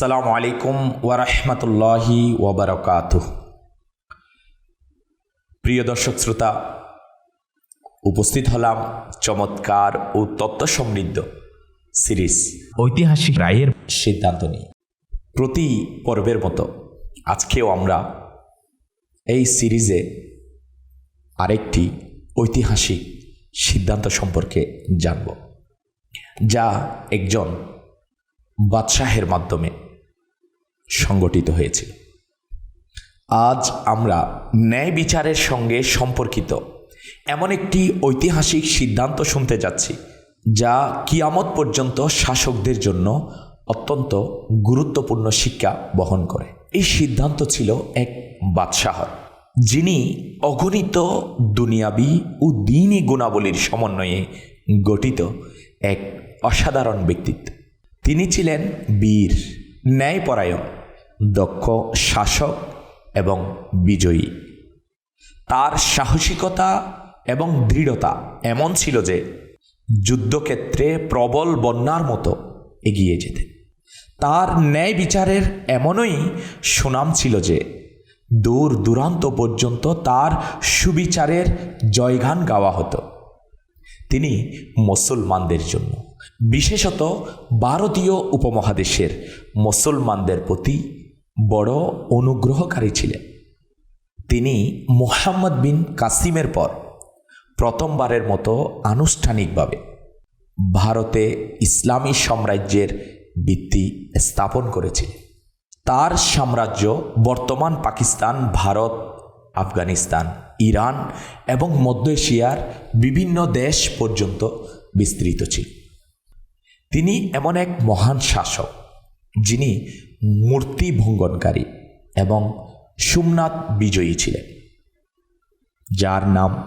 সালাম আলাইকুম ওয়ারহমতুল্লাহি ওবরকাত প্রিয় দর্শক শ্রোতা উপস্থিত হলাম চমৎকার ও তত্ত্ব সমৃদ্ধ সিরিজ ঐতিহাসিক রায়ের সিদ্ধান্ত নিয়ে। প্রতি পর্বের মতো আজকেও আমরা এই সিরিজে আরেকটি ঐতিহাসিক সিদ্ধান্ত সম্পর্কে জানব যা একজন বাদশাহের মাধ্যমে সংগঠিত হয়েছিল। আজ আমরা ন্যায় বিচারের সঙ্গে সম্পর্কিত এমন একটি ঐতিহাসিক সিদ্ধান্ত শুনতে যাচ্ছি, যা কিয়ামত পর্যন্ত শাসকদের জন্য অত্যন্ত গুরুত্বপূর্ণ শিক্ষা বহন করে। এই সিদ্ধান্ত ছিল এক বাদশাহর, যিনি অগণিত দুনিয়াবি ও দিনই গুণাবলীর সমন্বয়ে গঠিত এক অসাধারণ ব্যক্তিত্ব। তিনি ছিলেন বীর, ন্যায়পরায়ণ দক্ষ শাসক এবং বিজয়ী। তার সাহসিকতা এবং দৃঢ়তা এমন ছিল যে যুদ্ধক্ষেত্রে প্রবল বন্যার মতো এগিয়ে যেতে। তার ন্যায় বিচারের এমনই সুনাম ছিল যে দূর দূরান্ত পর্যন্ত তার সুবিচারের জয়গান গাওয়া হতো। তিনি মুসলমানদের জন্য, বিশেষত ভারতীয় উপমহাদেশের মুসলমানদের প্রতি বড় অনুগ্রহকারী ছিলেন। তিনি মুহাম্মদ বিন কাসিমের পর প্রথমবারের মতো আনুষ্ঠানিকভাবে ভারতে ইসলামী সাম্রাজ্যের ভিত্তি স্থাপন করেছিলেন। তার সাম্রাজ্য বর্তমান পাকিস্তান, ভারত, আফগানিস্তান, ইরান এবং মধ্য এশিয়ার বিভিন্ন দেশ পর্যন্ত বিস্তৃত ছিল। তিনি এমন এক মহান শাসক যিনি মূর্তি ভঙ্গনকারী এবং সোমনাথ বিজয়ী ছিলেন। যার নাম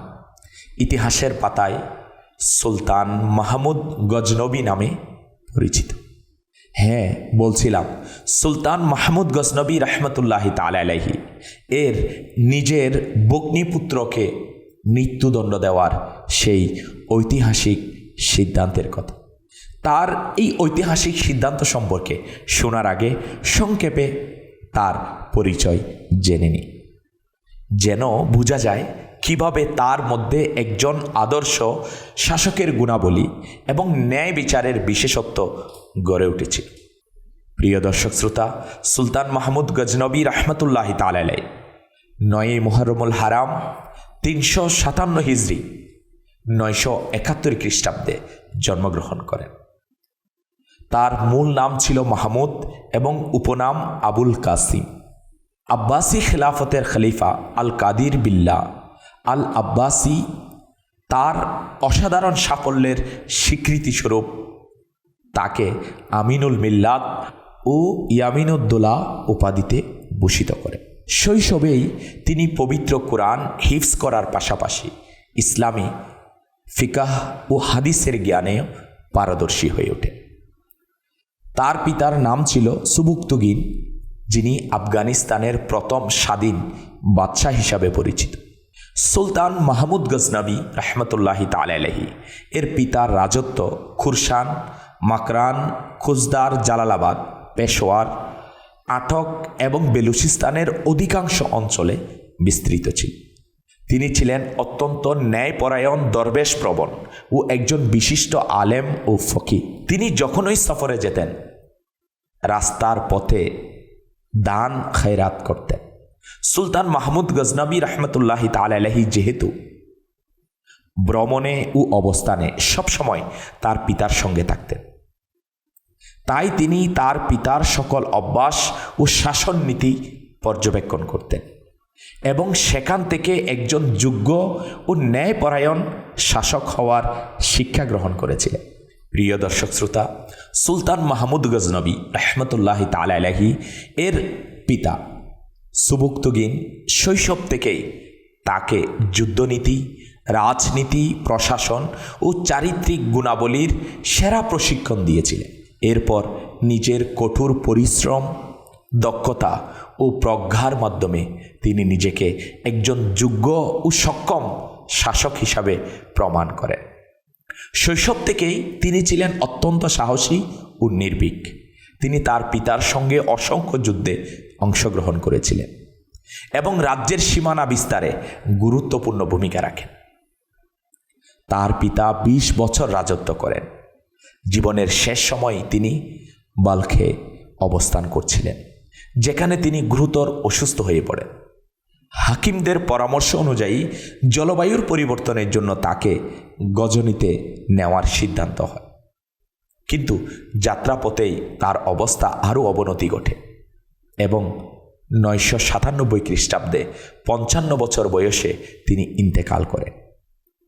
ইতিহাসের পাতায় সুলতান মাহমুদ গজনবী নামে পরিচিত। হ্যাঁ বলছিলাম, সুলতান মাহমুদ গজনবী রহমতুল্লাহি তালাহি এর নিজের বগ্নিপুত্রকে মৃত্যুদণ্ড দেওয়ার সেই ঐতিহাসিক সিদ্ধান্তের কথা। তার এই ঐতিহাসিক সিদ্ধান্ত সম্পর্কে শোনার আগে সংক্ষেপে তার পরিচয় জেনে নিই। যেন বোঝা যায় কীভাবে তার মধ্যে একজন আদর্শ, শাসকের গুণাবলী এবং ন্যায় বিচারের বিশেষত্ব গড়ে উঠেছে। প্রিয় দর্শক শ্রোতা, সুলতান মাহমুদ গজনবী রহমতুল্লাহ তালাই নয় মোহরমুল হারাম, তিনশো সাতান্ন হিজড়ি নয়শো একাত্তর খ্রিস্টাব্দে জন্মগ্রহণ করেন। তার মূল নাম ছিল মাহমুদ এবং উপনাম আবুল কাসিম। আব্বাসি খেলাফতের খলিফা আল কাদির বিল্লা আল আব্বাসি তার অসাধারণ সাফল্যের স্বীকৃতিস্বরূপ তাকে আমিনুল মিল্লাত ও ইয়ামিনুদ্দোলা উপাধিতে ভূষিত করে। শৈশবেই তিনি পবিত্র কোরআন হিফস করার পাশাপাশি ইসলামী ফিকাহ ও হাদিসের জ্ঞানে পারদর্শী হয়ে ওঠেন তার পিতার নাম ছিল সুবুক্তুগিন যিনি আফগানিস্তানের প্রথম স্বাধীন বাদশাহ হিসাবে পরিচিত। সুলতান মাহমুদ গজনবী রহমতুল্লাহি তালাহি এর পিতার রাজত্ব খুরশান, মাকরান, খুজদার জালালাবাদ পেশোয়ার আটক এবং বেলুচিস্তানের অধিকাংশ অঞ্চলে বিস্তৃত ছিল। তিনি ছিলেন অত্যন্ত ন্যায়পরায়ণ দরবেশ প্রবণ ও একজন বিশিষ্ট আলেম ও ফকি তিনি যখনই সফরে যেতেন, রাস্তার পথে দান খৈরাত করতেন। সুলতান মাহমুদ গজনবী রহমতুল্লাহি তালাহি যেহেতু ভ্রমণে ও অবস্থানে সবসময় তার পিতার সঙ্গে থাকতেন, তাই তিনি তার পিতার সকল অভ্যাস ও শাসন নীতি পর্যবেক্ষণ করতেন। এবং সেখান থেকে একজন যোগ্য ও ন্যায়পরায়ণ শাসক হওয়ার শিক্ষা গ্রহণ করেছিলেন। প্রিয় দর্শক শ্রোতা, সুলতান মাহমুদ গজনবী রহমতুল্লাহ তালাহি এর পিতা সুবুক্তগিন শৈশব থেকেই তাকে যুদ্ধনীতি, রাজনীতি, প্রশাসন ও চারিত্রিক গুণাবলীর সেরা প্রশিক্ষণ দিয়েছিলেন। এরপর নিজের কঠোর পরিশ্রম, দক্ষতা ও প্রজ্ঞার মাধ্যমে তিনি নিজেকে একজন যোগ্য ও সক্ষম শাসক হিসাবে প্রমাণ করেন। শৈশব থেকেই তিনি ছিলেন অত্যন্ত সাহসী ও নির্ভীক। তিনি তার পিতার সঙ্গে অসংখ্য যুদ্ধে অংশগ্রহণ করেছিলেন এবং রাজ্যের সীমানা বিস্তারে গুরুত্বপূর্ণ ভূমিকা রাখেন। তার পিতা ২০ বছর রাজত্ব করেন। জীবনের শেষ সময় তিনি বালখে অবস্থান করছিলেন। যেখানে তিনি গুরুতর অসুস্থ হয়ে পড়েন। হাকিমদের পরামর্শ অনুযায়ী জলবায়ুর পরিবর্তনের জন্য তাকে গজনীতে নেওয়ার সিদ্ধান্ত হয়। কিন্তু যাত্রাপথেই তার অবস্থা আরও অবনতি ঘটে এবং নয়শো সাতানব্বই খ্রিস্টাব্দে পঞ্চান্ন বছর বয়সে তিনি ইন্তেকাল করেন।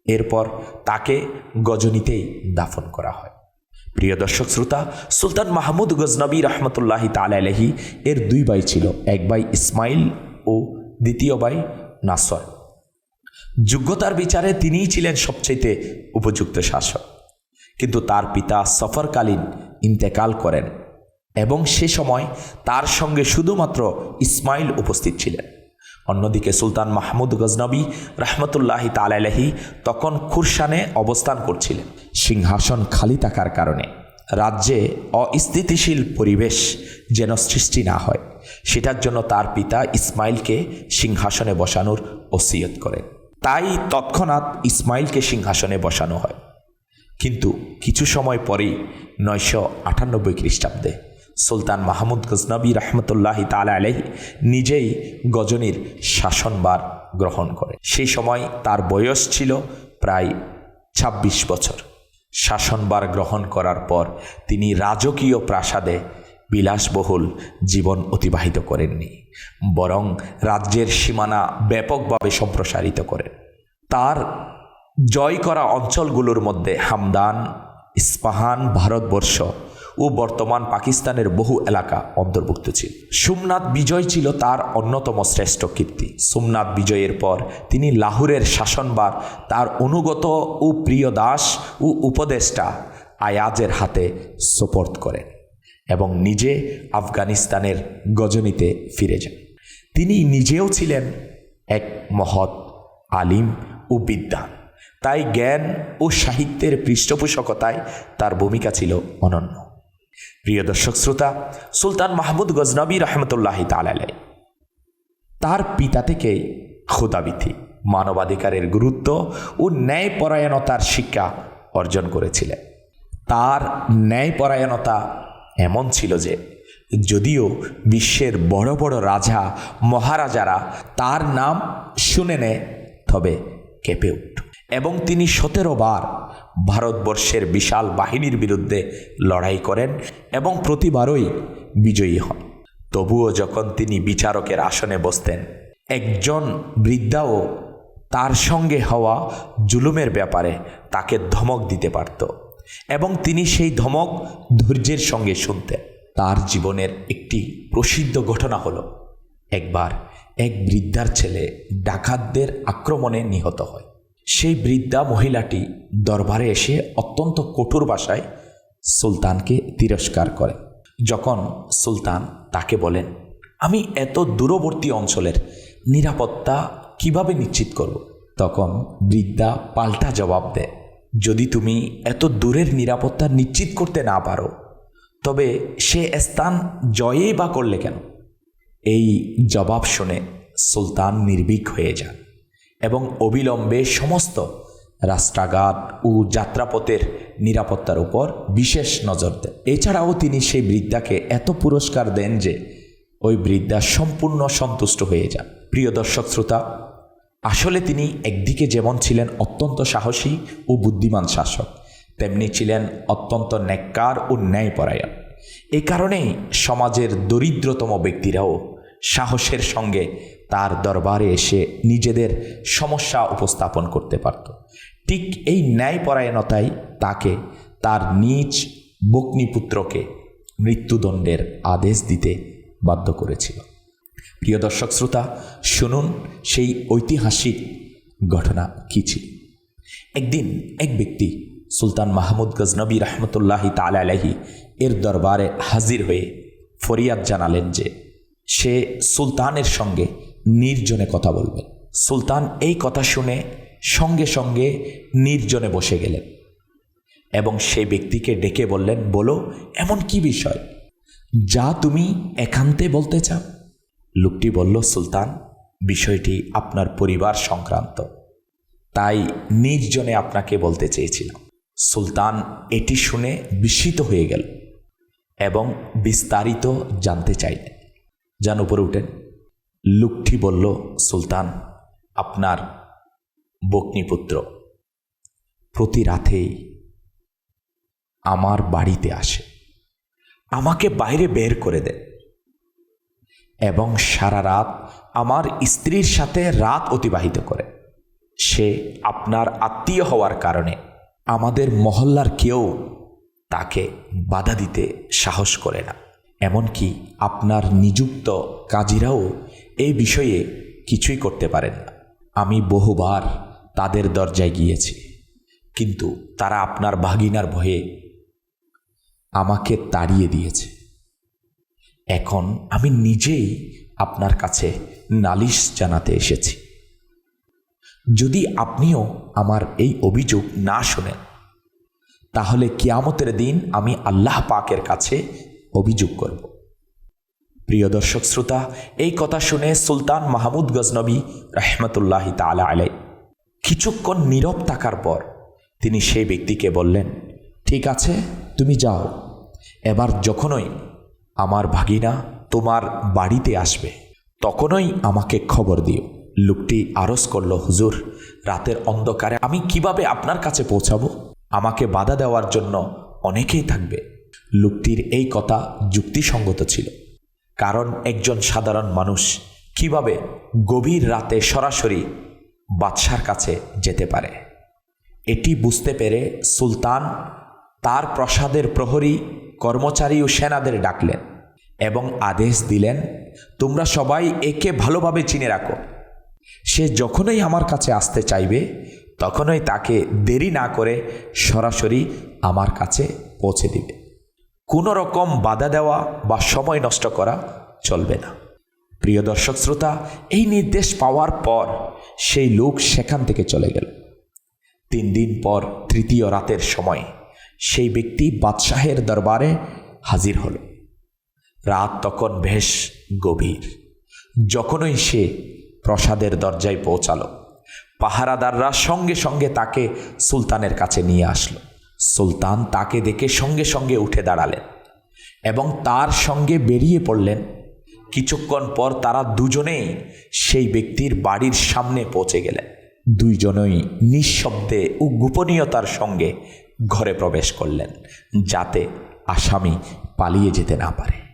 এরপর তাকে গজনীতেই দাফন করা হয়। প্রিয় দর্শক শ্রোতা, সুলতান মাহমুদ গজনবী রহমতুল্লাহি তালাহি এর দুই ভাই ছিল, এক ভাই ইসমাইল ও দ্বিতীয় ভাই নাসর। যোগ্যতার বিচারে তিনিই ছিলেন সবচাইতে উপযুক্ত শাসক। কিন্তু তার পিতা সফরকালীন ইন্তেকাল করেন এবং সে সময় তার সঙ্গে শুধুমাত্র ইসমাইল উপস্থিত ছিলেন। অন্যদিকে সুলতান মাহমুদ গজনবী রহমতুল্লাহি তালাহি তখন খুরশানে অবস্থান করছিলেন। সিংহাসন খালি থাকার কারণে রাজ্যে অস্থিতিশীল পরিবেশ যেন সৃষ্টি না হয়। সেটার জন্য তার পিতা ইসমাইলকে সিংহাসনে বসানোর ওসিয়ত করেন। তাই তৎক্ষণাৎ ইসমাইলকে সিংহাসনে বসানো হয়। কিন্তু কিছু সময় পরেই নয়শো আটানব্বই খ্রিস্টাব্দে সুলতান মাহমুদ গজনবী রহমতুল্লাহ তালা আলহি নিজেই গজনীর শাসনবার গ্রহণ করে। সেই সময় তার বয়স ছিল প্রায় ২৬ বছর। শাসনবার গ্রহণ করার পর তিনি রাজকীয় প্রাসাদে বিলাসবহুল জীবন অতিবাহিত করেননি, বরং রাজ্যের সীমানা ব্যাপকভাবে সম্প্রসারিত করেন। তার জয় করা অঞ্চলগুলোর মধ্যে হামদান, ইস্পাহান, ভারতবর্ষ ও বর্তমান পাকিস্তানের বহু এলাকা অন্তর্ভুক্ত ছিল। সোমনাথ বিজয় ছিল তার অন্যতম শ্রেষ্ঠ কীর্তি। সোমনাথ বিজয়ের পর তিনি লাহোরের শাসনবার তার অনুগত ও প্রিয় দাস ও উপদেষ্টা আয়াজের হাতে সোপর্দ করেন এবং নিজে আফগানিস্তানের গজনীতে ফিরে যান। তিনি নিজেও ছিলেন এক মহৎ আলিম ও বিদ্যান তাই জ্ঞান ও সাহিত্যের পৃষ্ঠপোষকতায় তার ভূমিকা ছিল অনন্য। প্রিয় দর্শক শ্রোতা, সুলতান মাহমুদ গজনবী রহমতুল্লাহ তালালাই তার পিতা থেকেই ক্ষুদাবিথি মানবাধিকারের গুরুত্ব ও ন্যায়পরায়ণতার শিক্ষা অর্জন করেছিলেন। তার ন্যায়পরায়ণতা এমন ছিল যে, যদিও বিশ্বের বড় বড় রাজা, মহারাজারা তার নাম শুনে নেয়, তবে কেঁপে উঠত এবং তিনি সতেরো বার ভারতবর্ষের বিশাল বাহিনীর বিরুদ্ধে লড়াই করেন এবং প্রতিবারই বিজয়ী হন। তবুও যখন তিনি বিচারকের আসনে বসতেন, একজন বৃদ্ধাও তার সঙ্গে হওয়া জুলুমের ব্যাপারে তাকে ধমক দিতে পারত এবং তিনি সেই ধমক ধৈর্যের সঙ্গে শুনতেন। তার জীবনের একটি প্রসিদ্ধ ঘটনা হলো, একবার এক বৃদ্ধার ছেলে ডাকাতদের আক্রমণে নিহত হয়। সেই বৃদ্ধা মহিলাটি দরবারে এসে অত্যন্ত কঠোর ভাষায় সুলতানকে তিরস্কার করে। যখন সুলতান তাকে বলেন, আমি এত দূরবর্তী অঞ্চলের নিরাপত্তা কীভাবে নিশ্চিত করব? তখন বৃদ্ধা পাল্টা জবাব দেয়, যদি তুমি এত দূরের নিরাপত্তা নিশ্চিত করতে না পারো, তবে সে স্থান জয়েই বা করলে কেন? এই জবাব শুনে সুলতান নির্ভীক হয়ে যান। এবং অবিলম্বে সমস্ত রাস্তাঘাট ও যাত্রাপথের নিরাপত্তার উপর বিশেষ নজর দেন এছাড়াও তিনি সেই বৃদ্ধাকে এত পুরস্কার দেন যে ওই বৃদ্ধা সম্পূর্ণ সন্তুষ্ট হয়ে যান প্রিয় দর্শক শ্রোতা, আসলে তিনি একদিকে যেমন ছিলেন অত্যন্ত সাহসী ও বুদ্ধিমান শাসক, তেমনি ছিলেন অত্যন্ত ন্যাক্কার ও ন্যায়পরায়ণ। এ কারণেই সমাজের দরিদ্রতম ব্যক্তিরাও সাহসের সঙ্গে তার দরবারে এসে নিজেদের সমস্যা উপস্থাপন করতে পারত। ঠিক এই ন্যায়পরায়ণতাই তাকে তার নিজ বগ্নিপুত্রকে মৃত্যুদণ্ডের আদেশ দিতে বাধ্য করেছিল। প্রিয় দর্শক শ্রোতা, শুনুন সেই ঐতিহাসিক ঘটনা কী ছিল। একদিন এক ব্যক্তি সুলতান মাহমুদ গজনবী রহমতুল্লাহি তালাহি এর দরবারে হাজির হয়ে ফরিয়াদ জানালেন যে সে সুলতানের সঙ্গে নির্জনে কথা বলবেন সুলতান এই কথা শুনে সঙ্গে সঙ্গে নির্জনে বসে গেলেন এবং সেই ব্যক্তিকে ডেকে বললেন, বলো, এমন কি বিষয়? যা তুমি একান্তে বলতে চাও? লোকটি বলল, সুলতান, বিষয়টি আপনার পরিবার সংক্রান্ত। তাই নির্জনে আপনাকে বলতে চেয়েছিলাম। সুলতান এটি শুনে বিস্মিত হয়ে গেল এবং বিস্তারিত জানতে চাইলেন। যান উপরে উঠেন। লোকটি বলল, সুলতান, আপনার বগ্নিপুত্র প্রতি রাতেই আমার বাড়িতে আসে। আমাকে বাইরে বের করে দেন এবং সারা রাত আমার স্ত্রীর সাথে রাত অতিবাহিত করে। সে আপনার আত্মীয় হওয়ার কারণে আমাদের মহল্লার কেউ তাকে বাধা দিতে সাহস করে না। এমনকি আপনার নিযুক্ত কাজীরাও এই বিষয়ে কিছুই করতে পারেন না। আমি বহুবার তাদের দরজায় গিয়েছি, কিন্তু তারা আপনার ভাগিনার ভয়ে আমাকে তাড়িয়ে দিয়েছে। এখন আমি নিজেই আপনার কাছে নালিশ জানাতে এসেছি। যদি আপনিও আমার এই অভিযোগ না শোনেন, তাহলে কিয়ামতের দিন আমি আল্লাহ পাকের কাছে অভিযোগ করব। প্রিয় দর্শক শ্রোতা, এই কথা শুনে সুলতান মাহমুদ গজনবী রহমতুল্লাহ তালা আলাই কিছুক্ষণ নীরব থাকার পর তিনি সেই ব্যক্তিকে বললেন, ঠিক আছে, তুমি যাও। এবার যখনই আমার ভাগিনা তোমার বাড়িতে আসবে, তখনই আমাকে খবর দিও। লোকটি আরস করল, হুজুর, রাতের অন্ধকারে আমি কীভাবে আপনার কাছে পৌঁছাবো? আমাকে বাধা দেওয়ার জন্য অনেকেই থাকবে। লোকটির এই কথা যুক্তিসঙ্গত ছিল। কারণ একজন সাধারণ মানুষ কীভাবে গভীর রাতে সরাসরি বাদশার কাছে যেতে পারে? এটি বুঝতে পেরে সুলতান তার প্রসাদের প্রহরী, কর্মচারী ও সেনাদের ডাকলেন এবং আদেশ দিলেন, তোমরা সবাই একে ভালোভাবে চিনে রাখো। সে যখনই আমার কাছে আসতে চাইবে, তখনই তাকে দেরি না করে সরাসরি আমার কাছে পৌঁছে দিবে। কোনো রকম বাধা দেওয়া বা সময় নষ্ট করা চলবে না। প্রিয় দর্শক শ্রোতা, এই নির্দেশ পাওয়ার পর সেই লোক সেখান থেকে চলে গেল। তিন দিন পর তৃতীয় রাতের সময় সেই ব্যক্তি বাদশাহের দরবারে হাজির হল। রাত তখন বেশ গভীর। যখনই সে প্রসাদের দরজায় পৌঁছালো, পাহারাদাররা সঙ্গে সঙ্গে তাকে সুলতানের কাছে নিয়ে আসলো। সুলতান তাকে দেখে সঙ্গে সঙ্গে উঠে দাঁড়ালেন এবং তার সঙ্গে বেরিয়ে পড়লেন। কিছুক্ষণ পর তারা দুজনেই সেই ব্যক্তির বাড়ির সামনে পৌঁছে গেলেন। দুইজনই নিঃশব্দে ও গোপনীয়তার সঙ্গে ঘরে প্রবেশ করলেন যাতে আসামি পালিয়ে যেতে না পারে।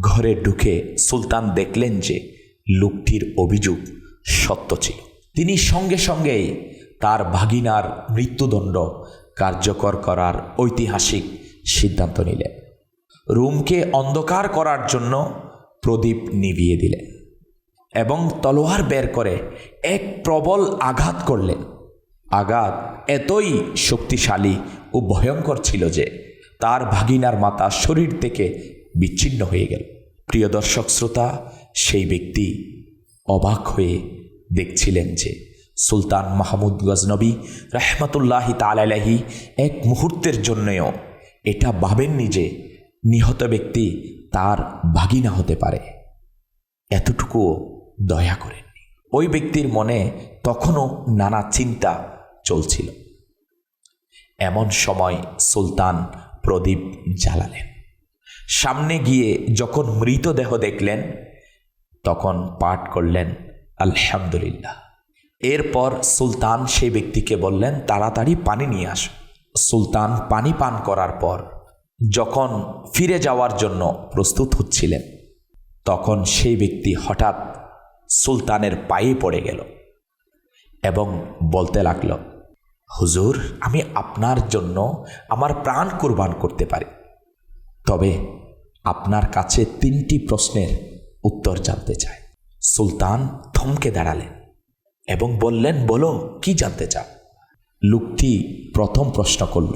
ঘরে ঢুকে সুলতান দেখলেন যে লোকটির অভিযোগ সত্য ছিল। তিনি সঙ্গে সঙ্গেই তার ভাগিনার মৃত্যুদণ্ড কার্যকর করার ঐতিহাসিক সিদ্ধান্ত নিলেন রুমকে অন্ধকার করার জন্য প্রদীপ নিভিয়ে দিলেন এবং তলোয়ার বের করে এক প্রবল আঘাত করলেন আঘাত এতই শক্তিশালী ও ভয়ঙ্কর ছিল যে তার ভাগিনার মাথা শরীর থেকে বিচ্ছিন্ন হয়ে গেল। প্রিয় দর্শক শ্রোতা, সেই ব্যক্তি অবাক হয়ে দেখছিলেন যে সুলতান মাহমুদ গজনবী রহমতুল্লাহি তালাহি এক মুহূর্তের জন্যও এটা ভাবেননি যে নিহত ব্যক্তি তার ভাগিনা হতে পারে। এতটুকুও দয়া করেননি। ওই ব্যক্তির মনে তখনও নানা চিন্তা চলছিল। এমন সময় সুলতান প্রদীপ জ্বালালেন। সামনে গিয়ে যখন মৃতদেহ দেখলেন, তখন পাঠ করলেন, আলহামদুলিল্লাহ। এরপর সুলতান সেই ব্যক্তিকে বললেন, তাড়াতাড়ি পানি নিয়ে আস। সুলতান পানি পান করার পর যখন ফিরে যাওয়ার জন্য প্রস্তুত হচ্ছিলেন, তখন সেই ব্যক্তি হঠাৎ সুলতানের পায়ে পড়ে গেল এবং বলতে লাগল, হুজুর, আমি আপনার জন্য আমার প্রাণ কুরবান করতে পারি। তবে আপনার কাছে তিনটি প্রশ্নের উত্তর জানতে চাই। সুলতান থমকে দাঁড়ালেন। এবং বললেন, বলো, কি জানতে চাও? লোকটি প্রথম প্রশ্ন করল,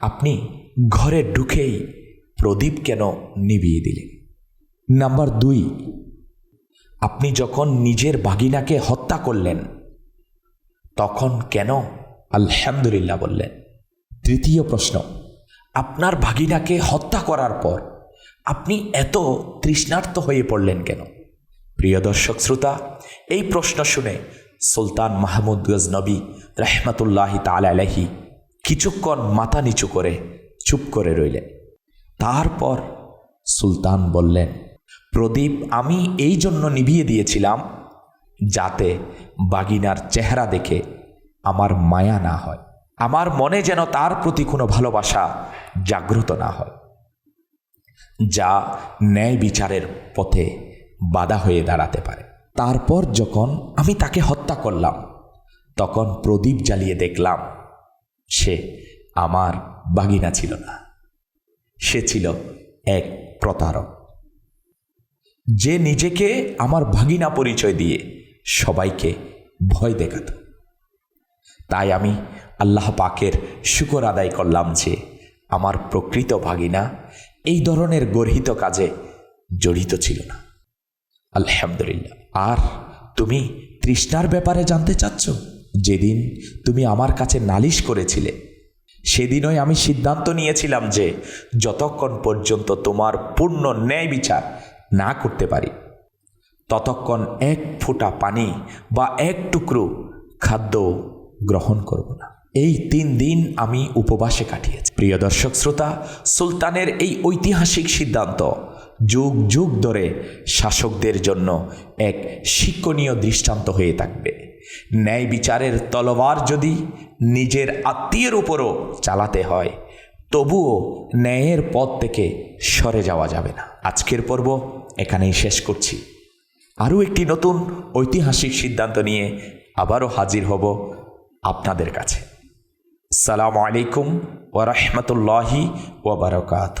আপনি ঘরে ঢুকেই প্রদীপ কেন নিভিয়ে দিলেন? নাম্বার দুই, আপনি যখন নিজের বাগিনাকে হত্যা করলেন, তখন কেন আলহামদুলিল্লাহ বললেন? তৃতীয় প্রশ্ন, আপনার ভাগিনাকে হত্যা করার পর আপনি এত তৃষ্ণার্ত হয়ে পড়লেন কেন? প্রিয় দর্শক শ্রোতা, এই প্রশ্ন শুনে সুলতান মাহমুদ গজনবী রহমতুল্লাহি তাল আলহি কিছুক্ষণ মাথা নিচু করে চুপ করে রইলেন। তারপর সুলতান বললেন, প্রদীপ, আমি এই জন্য নিভিয়ে দিয়েছিলাম যাতে বাগিনার চেহারা দেখে আমার মায়া না হয়। আমার মনে যেন তার প্রতি কোনো ভালোবাসা জাগ্রত না হয়, যা ন্যায় বিচারের পথে বাধা হয়ে দাঁড়াতে পারে। তারপর যখন আমি তাকে হত্যা করলাম, তখন প্রদীপ জ্বালিয়ে দেখলাম, সে আমার বাগিনা ছিল না। সে ছিল এক প্রতারক। যে নিজেকে আমার ভাগিনা পরিচয় দিয়ে সবাইকে ভয় দেখাত। তাই আমি আল্লাহ পাকের শুকর আদায় করলাম যে আমার প্রকৃত ভাগিনা এই ধরনের গর্হিত কাজে জড়িত ছিল না। আলহামদুলিল্লাহ। আর তুমি তৃষ্ণার ব্যাপারে জানতে চাচ্ছ? যেদিন তুমি আমার কাছে নালিশ করেছিলে, সেদিনই আমি সিদ্ধান্ত নিয়েছিলাম যে যতক্ষণ পর্যন্ত তোমার পূর্ণ ন্যায় বিচার না করতে পারি, ততক্ষণ এক ফোঁটা পানি বা এক টুকরো খাদ্য গ্রহণ করব না। এই তিন দিন আমি উপবাসে কাটিয়েছি। প্রিয় দর্শক শ্রোতা, সুলতানের এই ঐতিহাসিক সিদ্ধান্ত যুগ যুগ ধরে শাসকদের জন্য এক শিক্ষণীয় দৃষ্টান্ত হয়ে থাকবে। ন্যায় বিচারের তলবার যদি নিজের আত্মীয়ের উপরও চালাতে হয়, তবুও ন্যায়ের পথ থেকে সরে যাওয়া যাবে না। আজকের পর্ব এখানেই শেষ করছি। আরও একটি নতুন ঐতিহাসিক সিদ্ধান্ত নিয়ে আবারও হাজির হব আপনাদের কাছে। সালাম আলাইকুম ওরহমতুল্লাহি ওবরকাত